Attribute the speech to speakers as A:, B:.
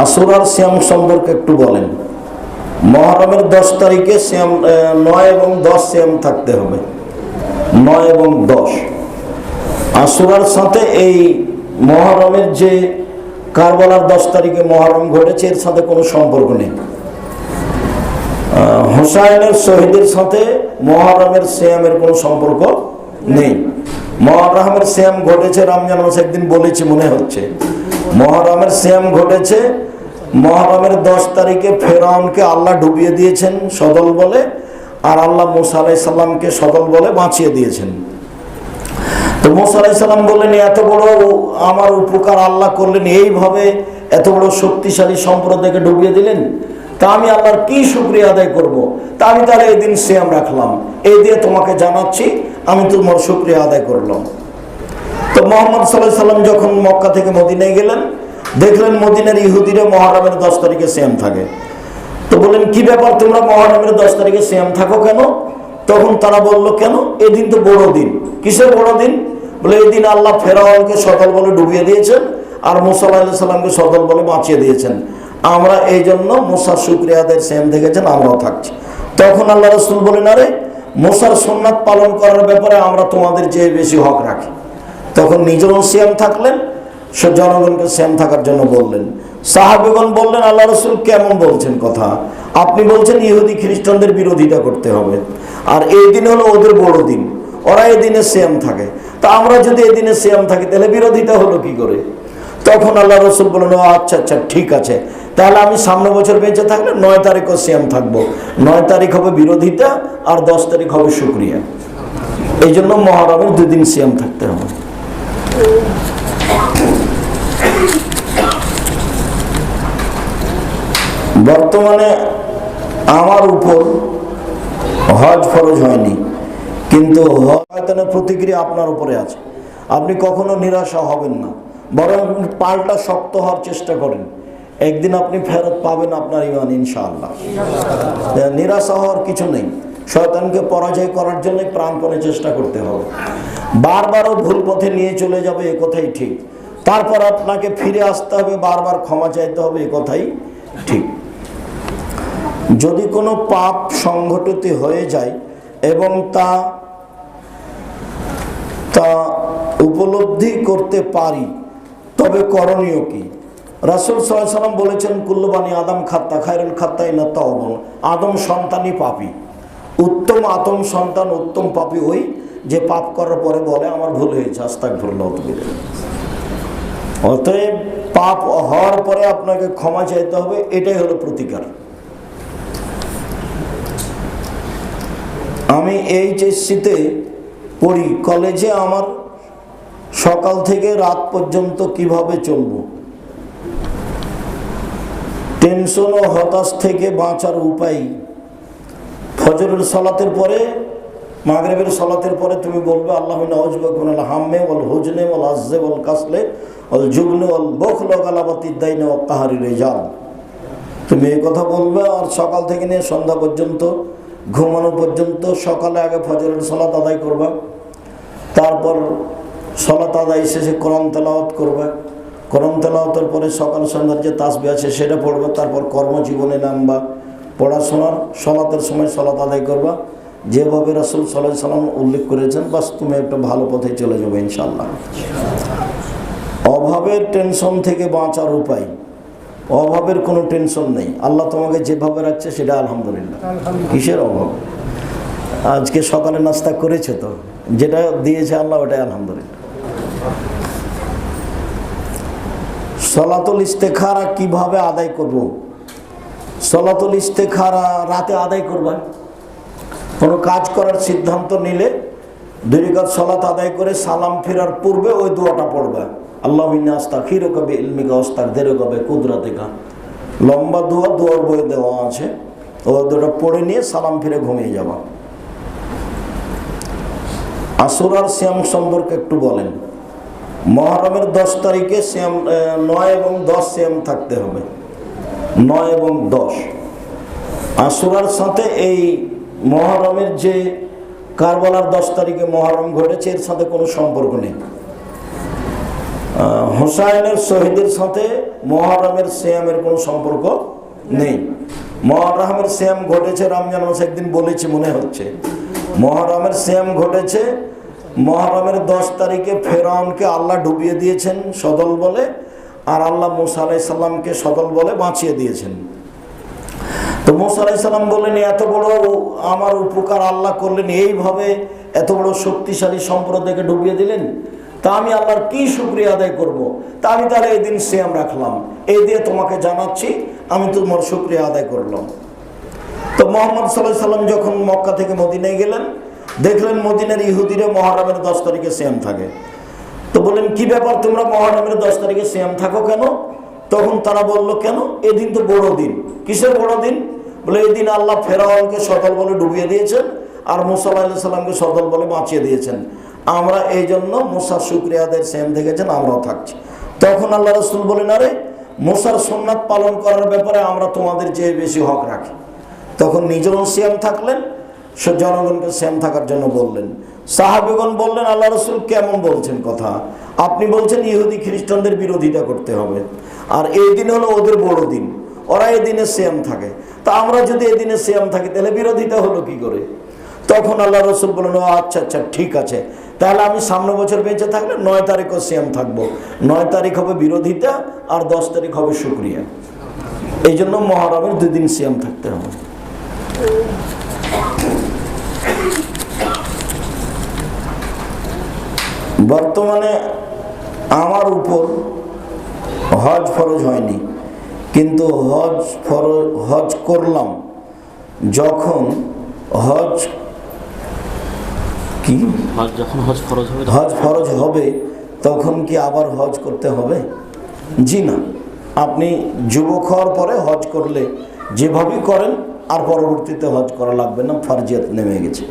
A: আসুরার শ্যাম সম্পর্কে একটু বলেন। মহরমের দশ তারিখে শ্যাম নয় এবং দশ শ্যাম থাকতে হবে। নয় এবং দশ। আসুরার সাথে এই মহরমের যে কারবালার দশ তারিখে মহরম ঘটেছে, এর সাথে কোনো সম্পর্ক নেই। হোসাইনের শহীদের সাথে মহরমের শ্যামের কোনো সম্পর্ক নেই। মহরমের শ্যাম ঘটেছে, রমজান মাসে একদিন বলেছি, মনে হচ্ছে। মহরমের শ্যাম ঘটেছে। মহরমের দশ তারিখে ফেরাউনকে আল্লাহ ডুবিয়ে দিয়েছেন সদল বলে, আর আল্লাহ মুসা আলাই সাল্লামকে সদল বলে বাঁচিয়ে দিয়েছেন। তো মোসা আলাইসাল্লাম বললেন, এত বড় আমার উপকার আল্লাহ করলেন, এইভাবে এত বড় শক্তিশালী সম্প্রদায়কে ডুবিয়ে দিলেন? তা আমি আল্লাহর কি শুক্রিয়া আদায় করব। তা আমি তাহলে এই দিন শ্যাম রাখলাম। এই দিয়ে তোমাকে জানাচ্ছি, আমি তোমার শুক্রিয়া আদায় করলাম। তো মোহাম্মদ সাল্লাহ সাল্লাম যখন মক্কা থেকে মদিনায় গেলেন, দেখলেন মদিনার ইহুদিরা মহারামের দশ তারিখে শ্যাম থাকে। তো বললেন, কি ব্যাপার তোমরা মহারামের দশ তারিখে শ্যাম থাকো কেন? তখন তারা বলল, কেন? এদিন তো বড় দিন। কিসের বড় দিন? বলে, এই দিন আল্লাহ ফেরাওয়ালকে সদল বলে ডুবিয়ে দিয়েছেন আর মুসা আল্লাহ সাল্লামকে সদল বলে বাঁচিয়ে দিয়েছেন। আমরা এই জন্য মুসার শুক্রিয়াদের শ্যাম দেখেছেন আমরাও থাকছি। তখন আল্লাহ রসুল বলেন, আরে, মুসার সোননাথ পালন করার ব্যাপারে আমরা তোমাদের চেয়ে বেশি হক রাখি। তখন নিজেরও শ্যাম থাকলেন, সে জনগণকে শ্যাম থাকার জন্য বললেন। সাহাবিগণ বললেন, আল্লাহ রসুল কেমন বলছেন কথা? আপনি বলছেন ইহুদি খ্রিস্টানদের বিরোধিতা করতে হবে। আর এই দিন হলো ওদের বড় দিন। ওরা এই দিনে শ্যাম থাকে। তা আমরা যদি এই দিনে শ্যাম থাকি, তাহলে বিরোধিতা হলো কি করে? তখন আল্লাহ রসুল বললেন, "ও আচ্ছা আচ্ছা ঠিক আছে। তাহলে আমি সামনে বছর বেঁচে থাকলে নয় তারিখও শ্যাম থাকব। নয় তারিখ হবে বিরোধিতা আর দশ তারিখ হবে শুক্রিয়া। এই জন্য মহারমের দুদিন শ্যাম থাকতে হবে। বর্তমানে আমার উপর হজ ফরজ হয়নি, কিন্তু হয়তনের প্রতিক্রিয়া আপনার উপরে আছে। আপনি কখনো নিরাশা হবেন না, বরং পাল্টা শক্ত হওয়ার চেষ্টা করেন। একদিন আপনি ফেরত পাবেন আপনার ইমান ইনশাআল্লাহ। নিরাশা হওয়ার কিছু নেই। শয়তানকে পরাজয় করার জন্য প্রাণপণে চেষ্টা করতে হবে। বারবারও ভুল পথে নিয়ে চলে যাবে, এ কথাই ঠিক। তারপর আপনাকে ফিরে আসতে হবে, বারবার ক্ষমা চাইতে হবে, এ কথাই ঠিক। যদি কোনো পাপ সংঘটিত হয়ে যায় এবং তা তা উপলব্ধি করতে পারি, তবে করণীয় কি? রাসুল সাল্লাম বলেছেন কুল্লবানি আদম খাত্তা, খায়রুল খাত্তাই না তহবন আদম সন্তানই পাপি। উত্তম আদম সন্তান, উত্তম পাপি ওই যে পাপ করার পরে বলে, আমার ভুল হয়েছে আস্তাক ভুল্লাহ অতএব পাপ হওয়ার পরে আপনাকে ক্ষমা চাইতে হবে, এটাই হলো প্রতিকার। আমি এইচএসসিতে পড়ি। কলেজে আমার সকাল থেকে রাত পর্যন্ত কীভাবে চলবো? টেনশন ও হতাশ থেকে বাঁচার উপায়। ফজরের সলাতের পরে, মাগরেবের সলাতের পরে তুমি বলবে, আল্লাহ নওয়াজবাকুন আল হাম্মে ওল হুজনে ওল আজে ওল কাসলে ওল জুগনে ওল বখ লগালাবাতি দাইনে ও কাহারি রেজাল। তুমি এই কথা বলবে আর সকাল থেকে নিয়ে সন্ধ্যা পর্যন্ত ঘুমানো পর্যন্ত সকালে আগে ফজরের সলাত আদায় করবা। তারপর সলাত আদায় শেষে কোরআন তেলাওয়াত করবে। কোরআন তেলাওয়াতের পরে সকাল সন্ধ্যার যে তাসবি আছে সেটা পড়বে, তারপর কর্মজীবনে নামবা। পড়াশোনার সলাতের সময় সলাত আদায় করবা। যেভাবে রাসুল সাল্লাহ সাল্লাম উল্লেখ করেছেন, বাস তুমি একটা ভালো পথে চলে যাবে ইনশাল্লাহ অভাবের টেনশন থেকে বাঁচার উপায়। অভাবের কোনো টেনশন নেই। আল্লাহ তোমাকে যেভাবে রাখছে সেটা আলহামদুলিল্লাহ। কিসের অভাব? আজকে সকালে নাস্তা করেছে তো যেটা দিয়েছে আল্লাহ ওটাই আলহামদুলিল্লাহ। সলাতুল ইস্তেখারা কীভাবে আদায় করব? সলাতুল ইস্তেখারা রাতে আদায় করবা? কোনো কাজ করার সিদ্ধান্ত নিলে দুই সলাত আদায় করে সালাম ফেরার পূর্বে ওই দোয়াটা পড়বে। আল্লাহ আস্তা খিরো কবে ইলমিকা অস্তাক ধেরো কবে লম্বা দোয়া, দোয়ার বইয়ে দেওয়া আছে। ও দোটা পড়ে নিয়ে সালাম ফিরে ঘুমিয়ে যাওয়া আসুরার শ্যাম সম্পর্কে একটু বলেন। মহরমের দশ তারিখে শ্যাম নয় এবং দশ শ্যাম থাকতে হবে। নয় এবং দশ। আসুরার সাথে এই মহরমের যে কারবালার দশ তারিখে মহরম ঘটেছে, এর সাথে কোনো সম্পর্ক নেই। হোসাইনের শহীদের সাথে মহরমের শ্যামের কোনো সম্পর্ক নেই। মহরমের শ্যাম ঘটেছে, রমজান মাসে একদিন বলেছি, মনে হচ্ছে। মহরমের শ্যাম ঘটেছে, মহরমের দশ তারিখে ফেরাউনকে আল্লাহ ডুবিয়ে দিয়েছেন সদল বলে, আর আল্লাহ মুসা আলাইসাল্লামকে সদল বলে বাঁচিয়ে দিয়েছেন। তো মোসা আলাইসাল্লাম বললেন, এত বড় আমার উপকার আল্লাহ করলেন, এইভাবে এত বড় শক্তিশালী সম্প্রদায়কে ডুবিয়ে দিলেন? তা আমি আল্লাহর কি শুক্রিয়া আদায় করব। তা আমি তাহলে এই দিন শ্যাম রাখলাম। এই দিয়ে তোমাকে জানাচ্ছি, আমি তোমার শুক্রিয়া আদায় করলাম। তো মোহাম্মদ সাল্লাহ সাল্লাম যখন মক্কা থেকে মদিনায় গেলেন, দেখলেন মদিনার ইহুদিরে মহারামের দশ তারিখে শ্যাম থাকে। তো বললেন, কি ব্যাপার? তোমরা মহারামের দশ তারিখে শ্যাম থাকো কেন? তখন তারা বলল, কেন? এদিন তো বড় দিন। কিসের বড় দিন? বলে এই দিন আল্লাহ ফেরাউনকে সদল বলে ডুবিয়ে দিয়েছেন, আর মুসা আল্লাহ সাল্লামকে সদল বলে বাঁচিয়ে দিয়েছেন। আমরা এই জন্য মুসার শুক্রিয়াদের শ্যাম দেখেছেন, আমরাও থাকছি। তখন আল্লাহ রসুল বলেন, আরে, মুসার সোননাথ পালন করার ব্যাপারে আমরা তোমাদের চেয়ে বেশি হক রাখি। তখন নিজেরও শ্যাম থাকলেন, সে জনগণকে শ্যাম থাকার জন্য বললেন। সাহাবিগণ বললেন, আল্লাহ রসুল কেমন বলছেন কথা? আপনি বলছেন ইহুদি খ্রিস্টানদের বিরোধিতা করতে হবে। আর এই দিন হলো ওদের বড় দিন। ওরা এই দিনে শ্যাম থাকে। তা আমরা যদি এই দিনে থাকি, তাহলে বিরোধিতা হলো কি করে? তখন আল্লাহ রসুল বললেন ও আচ্ছা আচ্ছা ঠিক আছে। তাহলে আমি সামনে বছর বেঁচে থাকলে নয় তারিখও শ্যাম থাকব। নয় তারিখ হবে বিরোধিতা আর দশ তারিখ হবে শুক্রিয়া। এই জন্য মহরমের দুই দিন শ্যাম থাকতে হবে। বর্তমানে আমার উপর হজ ফরজ হয়নি। কিন্তু হজ ফরজ, হজ করলাম। যখন হজ কি?
B: হজ যখন হজ খরচ হবে
A: হজ ফরজ হবে তখন কি আবার হজ করতে হবে? জি না। আপনি যুবক হওয়ার পরে হজ করলে যেভাবেই করেন আর পরবর্তীতে হজ করা লাগবে না ফার্জিয়াত নেমে গেছে।